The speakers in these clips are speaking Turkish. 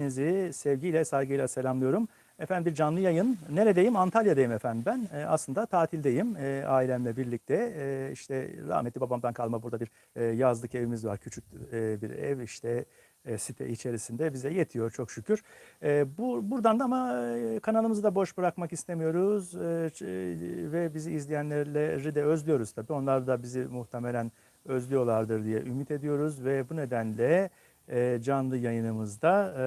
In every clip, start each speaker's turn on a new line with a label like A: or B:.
A: Hepinizi sevgiyle, saygıyla selamlıyorum. Efendim bir canlı yayın. Neredeyim? Antalya'dayım efendim ben. Ee, aslında tatildeyim ee, ailemle birlikte. Ee, işte rahmetli babamdan kalma burada bir e, yazlık evimiz var. Küçük e, bir ev işte e, site içerisinde bize yetiyor çok şükür. E, bu buradan da ama e, kanalımızı da boş bırakmak istemiyoruz E, e, ve bizi izleyenleri de özlüyoruz tabii. Onlar da bizi muhtemelen özlüyorlardır diye ümit ediyoruz ve bu nedenle e, canlı yayınımızda e,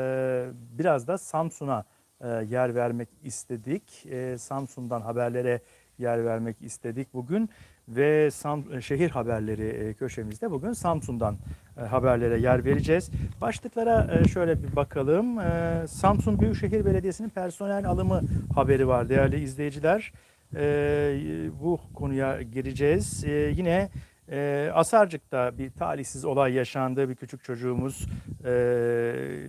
A: biraz da Samsun'a e, yer vermek istedik. E, Samsun'dan haberlere yer vermek istedik bugün ve Sam, şehir haberleri köşemizde bugün Samsun'dan haberlere yer vereceğiz. Başlıklara şöyle bir bakalım. E, Samsun Büyükşehir Belediyesi'nin personel alımı haberi var değerli izleyiciler. Bu konuya gireceğiz. Yine e, Asarcık'ta bir talihsiz olay yaşandı. Bir küçük çocuğumuz e,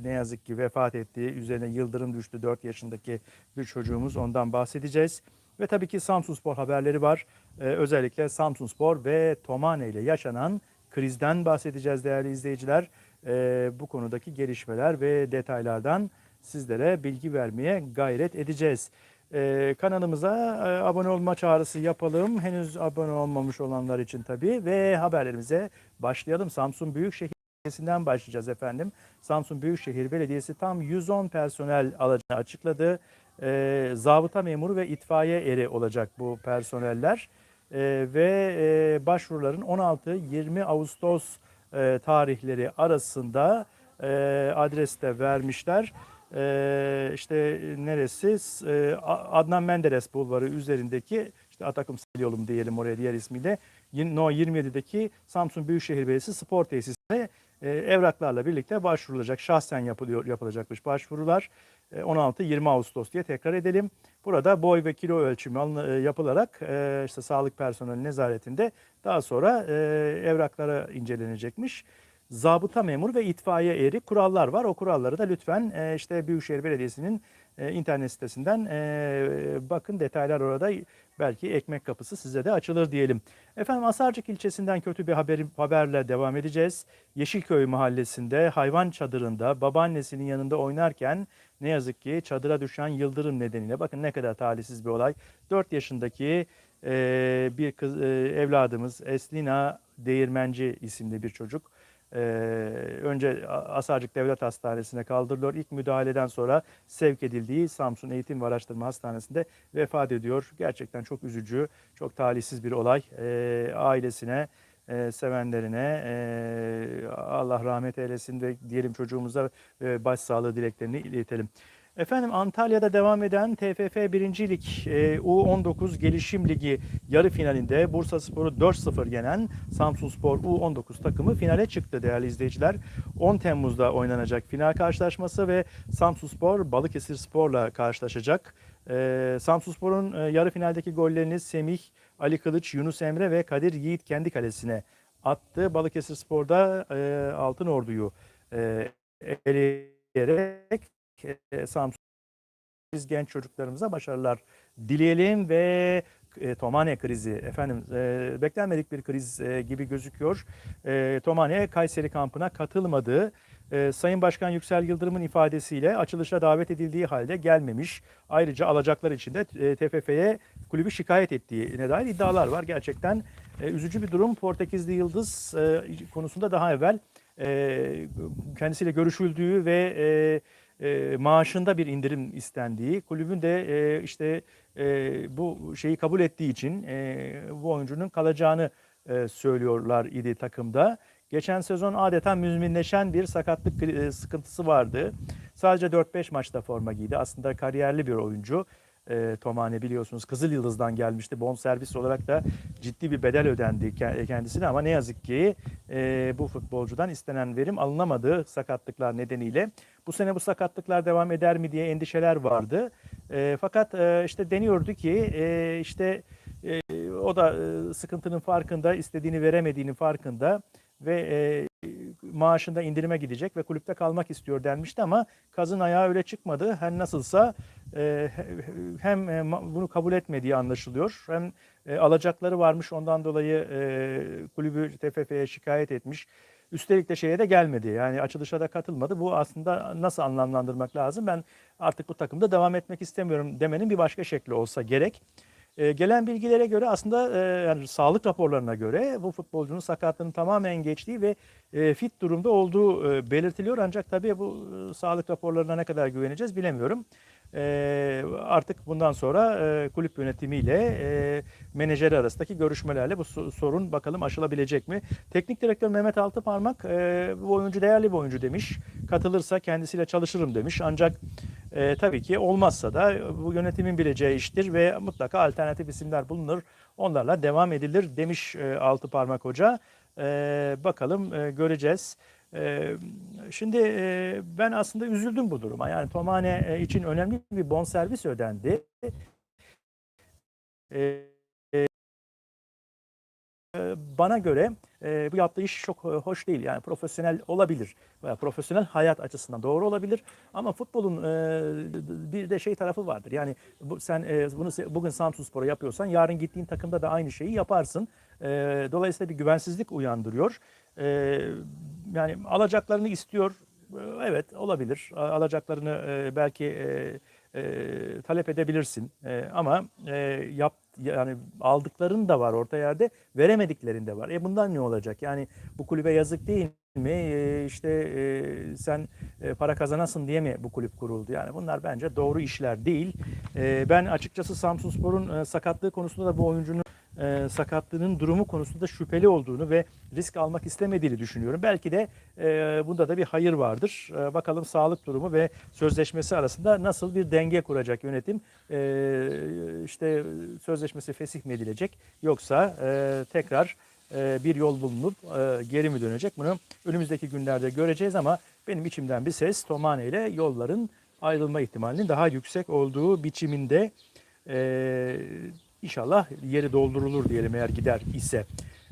A: ne yazık ki vefat etti. Üzerine yıldırım düştü 4 yaşındaki bir çocuğumuz. Ondan bahsedeceğiz. Ve tabii ki Samsun Spor haberleri var. E, özellikle Samsun Spor ve Tomane ile yaşanan krizden bahsedeceğiz değerli izleyiciler. E, bu konudaki gelişmeler ve detaylardan sizlere bilgi vermeye gayret edeceğiz. Ee, kanalımıza e, abone olma çağrısı yapalım. Henüz abone olmamış olanlar için tabii ve haberlerimize başlayalım. Samsun Büyükşehir Belediyesi'nden başlayacağız efendim. Samsun Büyükşehir Belediyesi tam 110 personel alacağını açıkladı. Ee, zabıta memuru ve itfaiye eri olacak bu personeller. Ee, ve e, başvuruların 16-20 Ağustos e, tarihleri arasında e, adreste vermişler. Ee, işte neresi? Ee, Adnan Menderes Bulvarı üzerindeki işte Atakum Sahil Yolu diyelim oraya diğer ismiyle. No 27'deki Samsun Büyükşehir Belediyesi spor tesisine e, evraklarla birlikte başvurulacak. Şahsen yapılıyor yapılacakmış başvurular. E, 16-20 Ağustos diye tekrar edelim. Burada boy ve kilo ölçümü alın- e, yapılarak e, işte sağlık personeli nezaretinde daha sonra e, evraklara incelenecekmiş zabıta memuru ve itfaiye eri kurallar var. O kuralları da lütfen e, işte Büyükşehir Belediyesi'nin e, internet sitesinden e, bakın detaylar orada belki ekmek kapısı size de açılır diyelim. Efendim Asarcık ilçesinden kötü bir haber, haberle devam edeceğiz. Yeşilköy mahallesinde hayvan çadırında babaannesinin yanında oynarken ne yazık ki çadıra düşen yıldırım nedeniyle bakın ne kadar talihsiz bir olay. 4 yaşındaki e, bir kız e, evladımız Eslina Değirmenci isimli bir çocuk. Ee, önce Asarcık Devlet Hastanesi'ne kaldırılıyor. İlk müdahaleden sonra sevk edildiği Samsun Eğitim ve Araştırma Hastanesi'nde vefat ediyor. Gerçekten çok üzücü, çok talihsiz bir olay. Ee, ailesine, e, sevenlerine e, Allah rahmet eylesin ve diyelim çocuğumuza e, başsağlığı dileklerini iletelim. Efendim Antalya'da devam eden TFF 1. Lig e, U19 Gelişim Ligi yarı finalinde Bursa Spor'u 4-0 yenen Samsun Spor U19 takımı finale çıktı değerli izleyiciler. 10 Temmuz'da oynanacak final karşılaşması ve Samsun Spor Balıkesir Spor'la karşılaşacak. E, Samsun Spor'un e, yarı finaldeki gollerini Semih, Ali Kılıç, Yunus Emre ve Kadir Yiğit kendi kalesine attı. Balıkesir Spor'da e, Altın Ordu'yu e, eleyerek e, Samsun biz genç çocuklarımıza başarılar dileyelim ve e, Tomane krizi efendim e, beklenmedik bir kriz e, gibi gözüküyor. E, Tomane Kayseri kampına katılmadı. E, Sayın Başkan Yüksel Yıldırım'ın ifadesiyle açılışa davet edildiği halde gelmemiş. Ayrıca alacaklar için de e, TFF'ye kulübü şikayet ettiğine dair iddialar var. Gerçekten e, üzücü bir durum. Portekizli Yıldız e, konusunda daha evvel e, kendisiyle görüşüldüğü ve e, e, maaşında bir indirim istendiği, kulübün de e, işte e, bu şeyi kabul ettiği için e, bu oyuncunun kalacağını e, söylüyorlar idi takımda. Geçen sezon adeta müzminleşen bir sakatlık e, sıkıntısı vardı. Sadece 4-5 maçta forma giydi. Aslında kariyerli bir oyuncu. E, Tomane biliyorsunuz Kızıl Yıldız'dan gelmişti. Bon servis olarak da ciddi bir bedel ödendi ke- kendisine ama ne yazık ki e, bu futbolcudan istenen verim alınamadı sakatlıklar nedeniyle. Bu sene bu sakatlıklar devam eder mi diye endişeler vardı. E, fakat e, işte deniyordu ki e, işte e, o da e, sıkıntının farkında, istediğini veremediğinin farkında ve e, maaşında indirime gidecek ve kulüpte kalmak istiyor denmişti ama kazın ayağı öyle çıkmadı. Her nasılsa e, hem e, bunu kabul etmediği anlaşılıyor hem e, alacakları varmış ondan dolayı kulübü TFF'ye şikayet etmiş. Üstelik de şeye de gelmedi. Yani açılışa da katılmadı. Bu aslında nasıl anlamlandırmak lazım? Ben artık bu takımda devam etmek istemiyorum demenin bir başka şekli olsa gerek. E, gelen bilgilere göre aslında e, yani sağlık raporlarına göre bu futbolcunun sakatlığının tamamen geçtiği ve e, fit durumda olduğu e, belirtiliyor. Ancak tabii bu e, sağlık raporlarına ne kadar güveneceğiz bilemiyorum. E, artık bundan sonra e, kulüp yönetimiyle e, menajeri arasındaki görüşmelerle bu so- sorun bakalım aşılabilecek mi? Teknik direktör Mehmet Altıparmak e, bu oyuncu değerli bir oyuncu demiş. Katılırsa kendisiyle çalışırım demiş. Ancak e, tabii ki olmazsa da bu yönetimin bileceği iştir ve mutlaka alternatif isimler bulunur. Onlarla devam edilir demiş e, Altıparmak Hoca. E, bakalım e, göreceğiz. Şimdi ben aslında üzüldüm bu duruma. Yani Tomane için önemli bir bonservis ödendi. Bana göre bu yaptığı iş çok hoş değil. Yani profesyonel olabilir veya profesyonel hayat açısından doğru olabilir. Ama futbolun bir de şey tarafı vardır. Yani sen bunu bugün Samsunspor'a yapıyorsan yarın gittiğin takımda da aynı şeyi yaparsın. Dolayısıyla bir güvensizlik uyandırıyor. E, yani alacaklarını istiyor. Evet olabilir. Alacaklarını e, belki e, e, talep edebilirsin. E, ama e, yap yani aldıkların da var orta yerde, veremediklerin de var. E bundan ne olacak? Yani bu kulübe yazık değil mi? E, işte e, sen e, para kazanasın diye mi bu kulüp kuruldu? Yani bunlar bence doğru işler değil. E, ben açıkçası Samsunspor'un e, sakatlığı konusunda da bu oyuncunun e, sakatlığının durumu konusunda şüpheli olduğunu ve risk almak istemediğini düşünüyorum. Belki de e, bunda da bir hayır vardır. E, bakalım sağlık durumu ve sözleşmesi arasında nasıl bir denge kuracak yönetim? E, işte sözleşmesi fesih mi edilecek yoksa tekrar bir yol bulunup geri mi dönecek? Bunu önümüzdeki günlerde göreceğiz ama benim içimden bir ses Tomane ile yolların ayrılma ihtimalinin daha yüksek olduğu biçiminde e, inşallah yeri doldurulur diyelim eğer gider ise.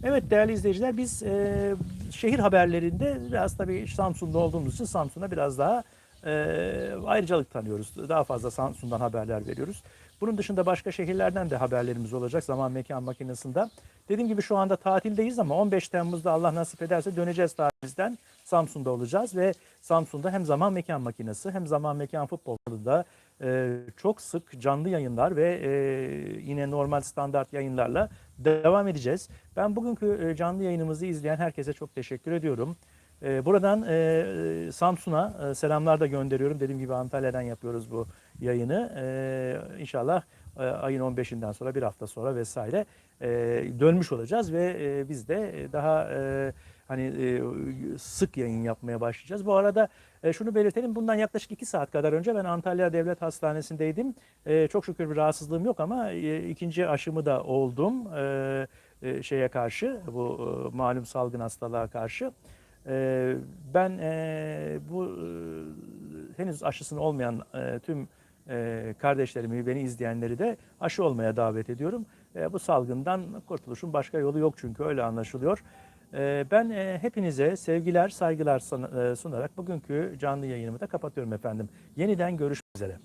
A: Evet değerli izleyiciler biz e, şehir haberlerinde biraz tabii Samsun'da olduğumuz için Samsun'a biraz daha e, ayrıcalık tanıyoruz. Daha fazla Samsun'dan haberler veriyoruz. Bunun dışında başka şehirlerden de haberlerimiz olacak zaman mekan makinesinde. Dediğim gibi şu anda tatildeyiz ama 15 Temmuz'da Allah nasip ederse döneceğiz tatilimizden. Samsun'da olacağız ve Samsun'da hem zaman mekan makinesi hem zaman mekan futbolunda e, çok sık canlı yayınlar ve e, yine normal standart yayınlarla devam edeceğiz. Ben bugünkü e, canlı yayınımızı izleyen herkese çok teşekkür ediyorum. E, buradan e, Samsun'a e, selamlar da gönderiyorum. Dediğim gibi Antalya'dan yapıyoruz bu yayını. E, inşallah e, ayın 15'inden sonra bir hafta sonra vesaire dönmüş olacağız ve biz de daha hani sık yayın yapmaya başlayacağız. Bu arada şunu belirtelim. Bundan yaklaşık iki saat kadar önce ben Antalya Devlet Hastanesi'ndeydim. Çok şükür bir rahatsızlığım yok ama ikinci aşımı da oldum şeye karşı bu malum salgın hastalığa karşı. E, ben e, bu e, henüz aşısını olmayan e, tüm kardeşlerimi, beni izleyenleri de aşı olmaya davet ediyorum. Bu salgından kurtuluşun başka yolu yok çünkü öyle anlaşılıyor. Ben hepinize sevgiler, saygılar sun- sunarak bugünkü canlı yayınımı da kapatıyorum efendim. Yeniden görüşmek üzere.